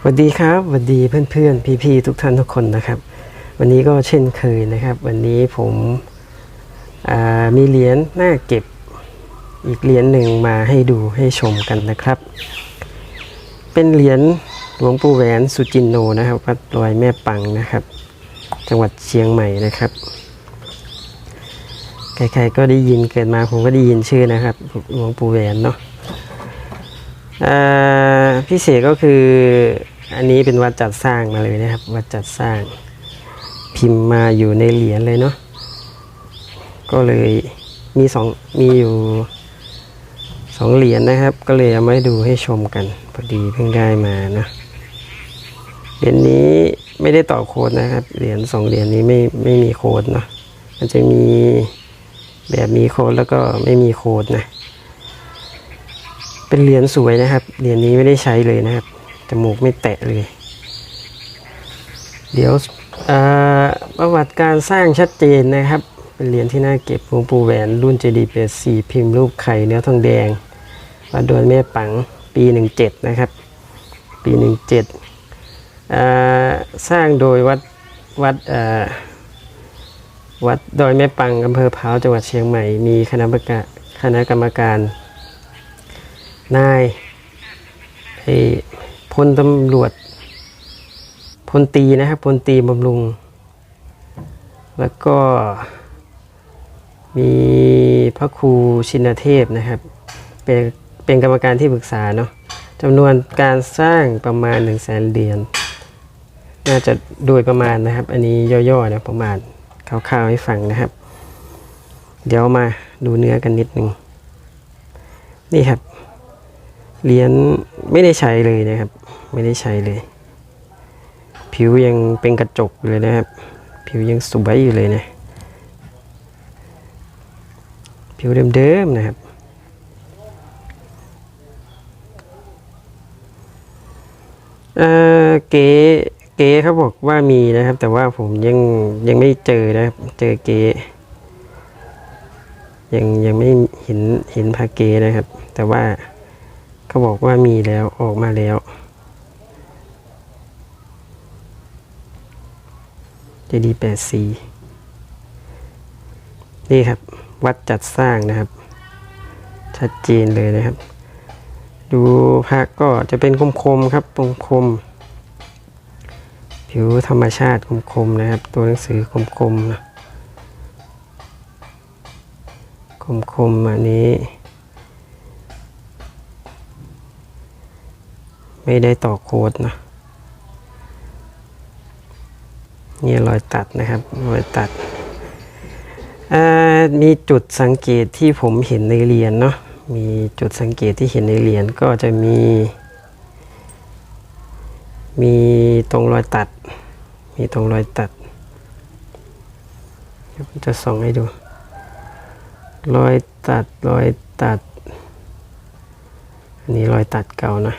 สวัสดีครับสวัสดีเพื่อนๆ พี่ๆ ทุกท่านทุกคนนะครับ วันนี้ก็เช่นเคยนะครับ วันนี้ผมมีเหรียญหน้าเก็บอีกเหรียญหนึ่งมาให้ดูให้ชมกันนะครับ เป็นเหรียญหลวงปู่แหวนสุจินโนนะครับวัดรอยแม่ปังนะครับ จังหวัดเชียงใหม่นะครับใครๆก็ได้ยินเกิดมาผมก็ได้ยินชื่อนะครับหลวงปู่แหวนเนาะ พิเศษก็คืออันนี้เป็นวัดจัดสร้างมาเลยนะครับ วัดจัดสร้าง พิมพ์มาอยู่ในเหรียญเลยเนาะก็เลยมีสองมีอยู่สองเหรียญนะครับ ก็เลยเอามาให้ดูให้ชมกันพอดีเพิ่งได้มานะเหรียญนี้ไม่ได้ต่อโค้ดนะครับเหรียญสองเหรียญนี้ไม่ไม่มีโค้ดเนาะมันจะมีแบบมีโค้ดแล้วก็ไม่มีโค้ดนะ เป็นเหรียญสวยนะครับ เหรียญนี้ไม่ได้ใช้เลยนะครับ จมูกไม่แตะเลย เดี๋ยวประวัติการสร้างชัดเจนนะครับ เป็นเหรียญที่น่าเก็บหลวงปู่แหวนรุ่นเจดีเปสีพิมพ์รูปไข่เนื้อทองแดงวัดดวนแม่ปังปี 17 นะครับ ปี 17อ่าสร้างโดยวัดวัดวัดดอยแม่ปังอำเภอพร้าวจังหวัดเชียงใหม่ มีคณะกรรมการคณะกรรมการ นายไอ้พลตำรวจพลตีนะครับพลตีบำรุง แล้วก็มีพระครูชินเทพนะครับ เป็นเป็นกรรมการที่ปรึกษาเนาะจำนวนการสร้างประมาณ1นึ่งแสนเหรียญน่าจะโดยประมาณนะครับ อันนี้ย่อๆนะประมาณคร่าวๆให้ฟังนะครับ เดี๋ยวมาดูเนื้อกันนิดหนึ่งนี่ครับ เหรียญไม่ได้ใช้เลยนะครับ ไม่ได้ใช้เลย ผิวยังเป็นกระจกเลยนะครับ ผิวยังสวยอยู่เลยนะ ผิวเดิมๆนะครับเออเก๋เก๋เขาบอกว่ามีนะครับ แต่ว่าผมยังยังไม่เจอนะครับ เจอเก๋ยังยังไม่เห็นเห็นพาเก๋นะครับ แต่ว่า เขาบอกว่ามีแล้วออกมาแล้วเจดีแปดสีนี่ครับ วัดจัดสร้างนะครับ ชัดเจนเลยนะครับ ดูพระก็จะเป็นคมๆครับคมๆผิวธรรมชาติคมๆนะครับ ตัวหนังสือคมๆนะคมๆอันนี้ ไม่ได้ต่อโค้ดนะนี่รอยตัดนะครับรอยตัด มีจุดสังเกตที่ผมเห็นในเหรียญเนาะมีจุดสังเกตที่เห็นในเหรียญก็จะมี มีตรงรอยตัด มีตรงรอยตัดเดี๋ยวผมจะส่องให้ดู รอยตัดรอยตัด อันนี้รอยตัดเก่านะ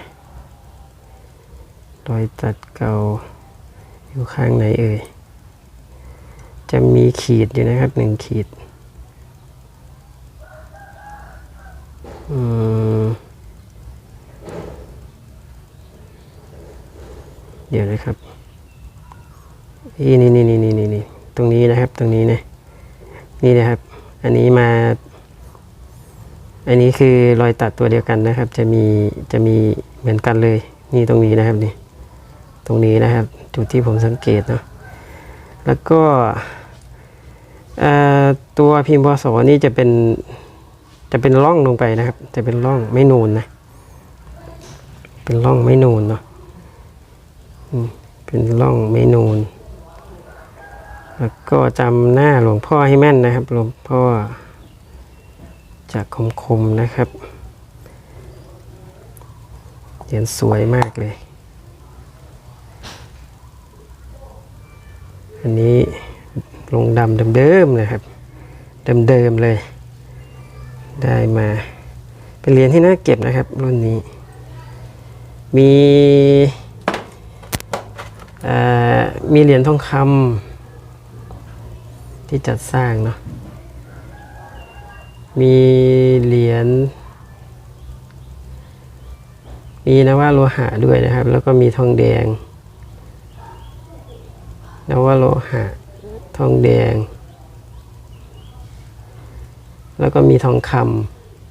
รอยตัดเก่าอยู่ข้างไหนเอ่ย จะมีขีดอยู่นะครับหนึ่งขีด อืมเดี๋ยวนะครับนี่นี่นี่นี่นี่นี่ตรงนี้นะครับ ตรงนี้นะนี่นะครับ อันนี้มา อันนี้คือรอยตัดตัวเดียวกันนะครับ จะมีจะมีเหมือนกันเลย นี่ตรงนี้นะครับนี่ ตรงนี้นะครับ จุดที่ผมสังเกตเนาะแล้วก็ตัวพิมพ์พศนี่จะเป็นจะเป็นร่องลงไปนะครับ จะเป็นร่องไม่นูนนะ เป็นร่องไม่นูนเนาะเป็นร่องไม่นูน แล้วก็จำหน้าหลวงพ่อให้แม่นนะครับ หลวงพ่อจากคมๆนะครับเหรียญสวยมากเลย อันนี้ลงดำเดิมๆนะครับเดิมๆเลย ได้มาเป็นเหรียญที่น่าเก็บนะครับรุ่นนี้ มีมีเหรียญทองคำที่จัดสร้างเนาะมีเหรียญมีนวาโลหะด้วยนะครับ แล้วก็มีทองแดง นวโลหะ ทองแดง แล้วก็มีทองค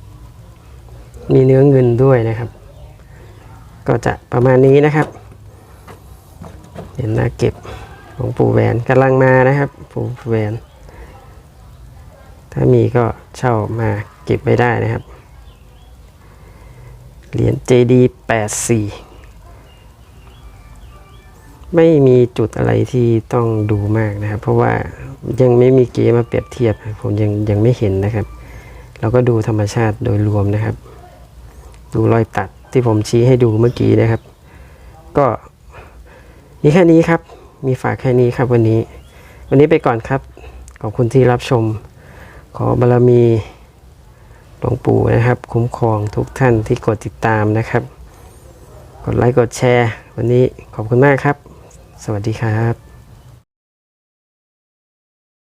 ำมีเนื้อเงินด้วยนะครับ ก็จะประมาณนี้นะครับเห็นหน้าเก็บของปู่แหวนกำลังมานะครับ ปู่แหวน ถ้ามีก็เช่ามาเก็บไว้ได้นะครับเหรียญ JD 84 ไม่มีจุดอะไรที่ต้องดูมากนะครับ เพราะว่ายังไม่มีเกมมาเปรียบเทียบ ผมยังยังไม่เห็นนะครับ เราก็ดูธรรมชาติโดยรวมนะครับ ดูรอยตัดที่ผมชี้ให้ดูเมื่อกี้นะครับ ก็มีแค่นี้ครับ มีฝากแค่นี้ครับวันนี้ วันนี้ไปก่อนครับ ขอบคุณที่รับชม ขอบารมีหลวงปู่นะครับ คุ้มครองทุกท่านที่กดติดตามนะครับ กดไลค์กดแชร์ วันนี้ขอบคุณมากครับ สวัสดีครับ